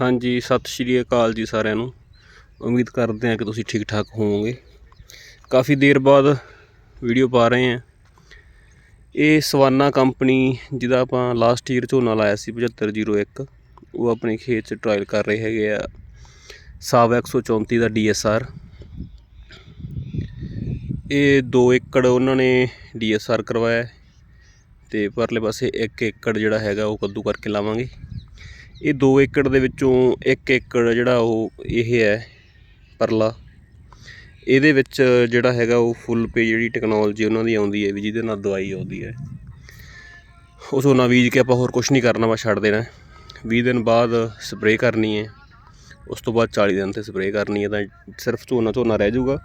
ਹਾਂਜੀ, ਸਤਿ ਸ਼੍ਰੀ ਅਕਾਲ ਜੀ ਸਾਰਿਆਂ ਨੂੰ। ਉਮੀਦ ਕਰਦੇ ਹਾਂ ਕਿ ਤੁਸੀਂ ਠੀਕ ਠਾਕ ਹੋਵੋਗੇ। ਕਾਫੀ ਦੇਰ ਬਾਅਦ ਵੀਡੀਓ ਪਾ ਰਹੇ ਹਾਂ। ਇਹ ਸਵਾਨਾ ਕੰਪਨੀ ਜਿਹਦਾ ਆਪਾਂ ਲਾਸਟ ਈਅਰ ਝੋਨਾ ਲਾਇਆ ਸੀ 7501 ਉਹ ਆਪਣੇ ਖੇਤ 'ਚ ਟਰਾਇਲ ਕਰ ਰਹੇ ਹੈਗੇ ਆ। ਸਾਵ 134 ਦਾ ਡੀਐਸਆਰ ਇਹ 2 ਏਕੜ ਉਹਨਾਂ ਨੇ ਡੀਐਸਆਰ ਕਰਵਾਇਆ ਹੈ ਤੇ ਪਰਲੇ ਪਾਸੇ 1 ਏਕੜ ਜਿਹੜਾ ਹੈਗਾ ਉਹ ਕੱਦੂ ਕਰਕੇ ਲਾਵਾਂਗੇ। ਇਹ 2 ਏਕੜ ਦੇ ਵਿੱਚੋਂ 1 ਏਕੜ ਜਿਹੜਾ ਉਹ ਇਹ ਹੈ, ਪਰਲਾ। ਇਹਦੇ ਵਿੱਚ ਜਿਹੜਾ ਹੈਗਾ ਉਹ ਫੁੱਲ ਪੇ ਜਿਹੜੀ ਟੈਕਨੋਲੋਜੀ ਉਹਨਾਂ ਦੀ ਆਉਂਦੀ ਹੈ ਵੀ ਜਿਹਦੇ ਨਾਲ ਦਵਾਈ ਆਉਂਦੀ ਹੈ। ਉਹ ਝੋਨਾ ਬੀਜ ਕੇ ਆਪਾਂ ਹੋਰ ਕੁਝ ਨਹੀਂ ਕਰਨਾ ਵਾ ਛੱਡ ਦੇਣਾ। 20 ਦਿਨ ਬਾਅਦ ਸਪਰੇਅ ਕਰਨੀ ਹੈ। ਉਸ ਤੋਂ ਬਾਅਦ 40 ਦਿਨ ਤੇ ਸਪਰੇਅ ਕਰਨੀ ਹੈ ਤਾਂ ਸਿਰਫ ਝੋਨਾ ਝੋਨਾ ਰਹਿ ਜਾਊਗਾ।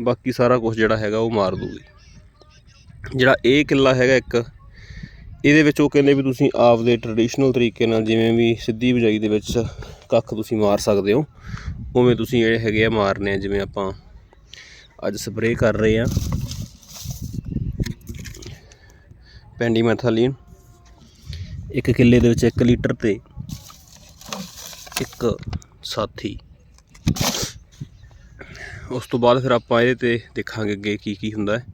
ਬਾਕੀ ਸਾਰਾ ਕੁਝ ਜਿਹੜਾ ਹੈਗਾ ਉਹ ਮਾਰ ਦੂਗੀ ਜਿਹੜਾ ਇਹ ਕਿੱਲਾ ਹੈਗਾ ਇੱਕ ਇਹਦੇ ਵਿੱਚ ਉਹ ਕਹਿੰਦੇ ਵੀ ਤੁਸੀਂ ਆਪਦੇ ਟ੍ਰੈਡੀਸ਼ਨਲ ਤਰੀਕੇ ਨਾਲ ਜਿਵੇਂ ਵੀ ਸਿੱਧੀ ਬਿਜਾਈ ਦੇ ਵਿੱਚ ਕੱਖ ਤੁਸੀਂ ਮਾਰ ਸਕਦੇ ਹੋ। ਉਵੇਂ ਤੁਸੀਂ ਜਿਹੜੇ ਹੈਗੇ ਆ ਮਾਰਨੇ ਆ, ਜਿਵੇਂ ਆਪਾਂ ਅੱਜ ਸਪਰੇਅ ਕਰ ਰਹੇ ਆ। ਪੈਂਡੀਮੈਥਾਲੀਨ। ਇੱਕ ਕਿੱਲੇ ਦੇ ਵਿੱਚ 1 ਲੀਟਰ ਤੇ ਇੱਕ ਸਾਥੀ। ਉਸ ਤੋਂ ਬਾਅਦ ਫਿਰ ਆਪਾਂ ਇਹਦੇ ਤੇ ਦੇਖਾਂਗੇ ਅੱਗੇ ਕੀ ਕੀ ਹੁੰਦਾ ਹੈ।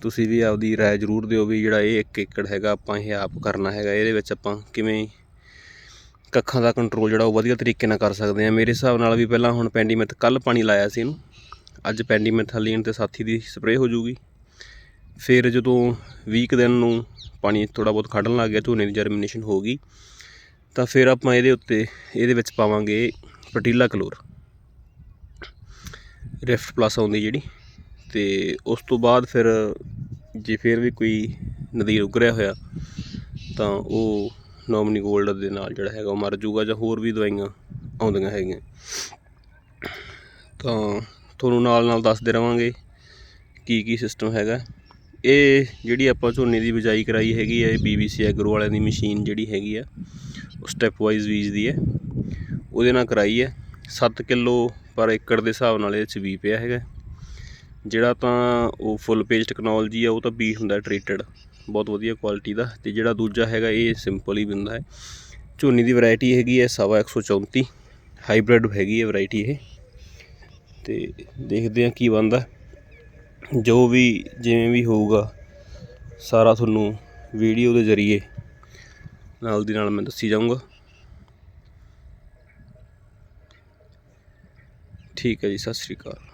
ਤੁਸੀਂ ਵੀ ਆਪਦੀ ਰਾਏ ਜ਼ਰੂਰ ਦਿਓ ਵੀ ਜਿਹੜਾ ਇਹ ਇੱਕ ਏਕੜ ਹੈਗਾ, ਆਪਾਂ ਇਹ ਆਪ ਕਰਨਾ ਹੈਗਾ, ਇਹਦੇ ਵਿੱਚ ਆਪਾਂ ਕਿਵੇਂ ਕੱਖਾਂ ਦਾ ਕੰਟਰੋਲ ਜਿਹੜਾ ਉਹ ਵਧੀਆ ਤਰੀਕੇ ਨਾਲ ਕਰ ਸਕਦੇ ਆ ਮੇਰੇ ਹਿਸਾਬ ਨਾਲ ਵੀ ਪਹਿਲਾਂ ਹੁਣ ਪੈਂਡੀਮੈਥ ਕੱਲ ਪਾਣੀ ਲਾਇਆ ਸੀ ਇਹਨੂੰ। ਅੱਜ ਪੈਂਡੀਮੈਥਾਲੀਨ ਤੇ ਸਾਥੀ ਦੀ ਸਪਰੇਅ ਹੋ ਜਾਊਗੀ। ਫਿਰ ਜਦੋਂ 20 ਦਿਨ ਨੂੰ ਪਾਣੀ ਥੋੜਾ ਬਹੁਤ ਖੜਨ ਲੱਗ ਗਿਆ, ਝੋਨੇ ਦੀ ਜਰਮੀਨੇਸ਼ਨ ਹੋ ਗਈ, ਤਾਂ ਫਿਰ ਆਪਾਂ ਇਹਦੇ ਉੱਤੇ, ਇਹਦੇ ਵਿੱਚ ਪਾਵਾਂਗੇ ਪਟੀਲਾ ਕਲੋਰ ਰਿਫਟ ਪਲੱਸ ਆਉਂਦੀ ਜਿਹੜੀ। ਤੇ ਉਸ ਤੋਂ ਬਾਅਦ ਫਿਰ ਜੇ ਫਿਰ ਵੀ ਕੋਈ ਨਦੀਰ ਉਗਰਿਆ ਹੋਇਆ, ਤਾਂ ਉਹ ਨੋਮਨੀ ਗੋਲਡ ਦੇ ਨਾਲ ਜਿਹੜਾ ਹੈਗਾ ਉਹ ਮਰ ਜੂਗਾ ਜਾਂ ਹੋਰ ਵੀ ਦਵਾਈਆਂ ਆਉਂਦੀਆਂ ਹੈਗੀਆਂ। ਤਾਂ ਤੁਹਾਨੂੰ ਨਾਲ ਨਾਲ ਦੱਸਦੇ ਰਵਾਂਗੇ ਕੀ ਕੀ ਸਿਸਟਮ ਹੈਗਾ। ਇਹ ਜਿਹੜੀ ਆਪਾਂ ਝੋਨੇ ਦੀ ਬਿਜਾਈ ਕਰਾਈ ਹੈਗੀ ਹੈ, ਇਹ BBC ਐਗਰੋ ਵਾਲਿਆਂ ਦੀ ਮਸ਼ੀਨ ਜਿਹੜੀ ਹੈਗੀ ਆ, ਉਹ ਸਟੈਪ ਵਾਈਜ਼ ਬੀਜਦੀ ਹੈ। ਉਹਦੇ ਨਾਲ ਕਰਾਈ ਹੈ 7 ਕਿਲੋ ਪਰ ਏਕੜ ਦੇ ਹਿਸਾਬ ਨਾਲ ਇਹਦੇ ਚ ਵੀ ਪਿਆ ਹੈਗਾ। ਜਿਹੜਾ ਤਾਂ ਉਹ ਫੁੱਲ ਪੇਜ ਟੈਕਨੋਲੋਜੀ ਆ, ਉਹ ਤਾਂ ਬੀ ਹੁੰਦਾ ਟ੍ਰੀਟਡ ਬਹੁਤ ਵਧੀਆ ਕੁਆਲਿਟੀ ਦਾ। ਤੇ ਜਿਹੜਾ ਦੂਜਾ ਹੈਗਾ, ਇਹ ਸਿੰਪਲ ਹੀ ਬੰਦਾ ਹੈ। ਝੋਨੇ ਦੀ ਵੈਰਾਈਟੀ ਹੈਗੀ ਹੈ ਸਵਾ 134 ਹਾਈਬ੍ਰਿਡ ਹੈਗੀ ਹੈ ਵੈਰਾਈਟੀ ਇਹ। ਤੇ ਦੇਖਦੇ ਹਾਂ ਕੀ ਬਣਦਾ। ਜੋ ਵੀ ਜਿਵੇਂ ਵੀ ਹੋਊਗਾ, ਸਾਰਾ ਤੁਹਾਨੂੰ ਵੀਡੀਓ ਦੇ ਜ਼ਰੀਏ ਨਾਲ ਦੀ ਨਾਲ ਮੈਂ ਦੱਸੀ ਜਾਊਂਗਾ। ਠੀਕ ਹੈ ਜੀ, ਸਤਿ ਸ਼੍ਰੀ ਅਕਾਲ।